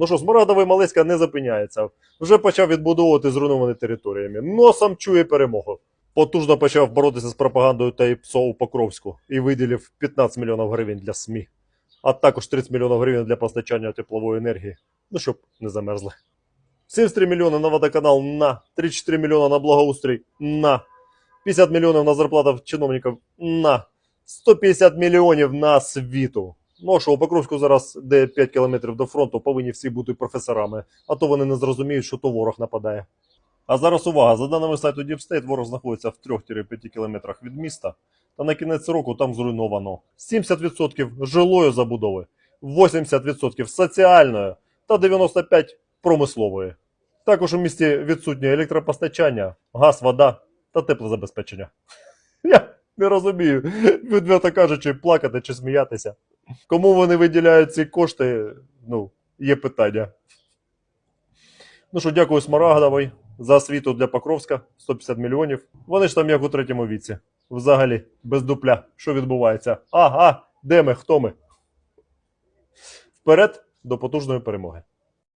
Ну що, Смарагдовий Малиська не зупиняється. Вже почав відбудовувати зруйновані територіями. Носом чує перемогу. Потужно почав боротися з пропагандою та ІПСО у Покровську і виділив 15 мільйонів гривень для СМІ, а також 30 мільйонів гривень для постачання теплової енергії, ну щоб не замерзли. 73 мільйони на водоканал на 34 мільйони на благоустрій на 50 мільйонів на зарплату чиновників на 150 мільйонів на світу. Ну а що у Покровську зараз, де 5 кілометрів до фронту, повинні всі бути професорами, а то вони не зрозуміють, що то ворог нападає. А зараз увага, за даними сайту State, ворог знаходиться в 3-5 кілометрах від міста, та на кінець року там зруйновано 70% жилої забудови, 80% соціальної та 95% промислової. Також у місті відсутнє електропостачання, газ, вода та теплозабезпечення. Я не розумію, відверто кажучи, плакати чи сміятися. Кому вони виділяють ці кошти, ну, є питання. Ну що, дякую Смарагдовій за освіту для Покровська 150 мільйонів. Вони ж там як у третьому віці. Взагалі, без дупля. Що відбувається? Ага, де ми? Хто ми? Вперед до потужної перемоги.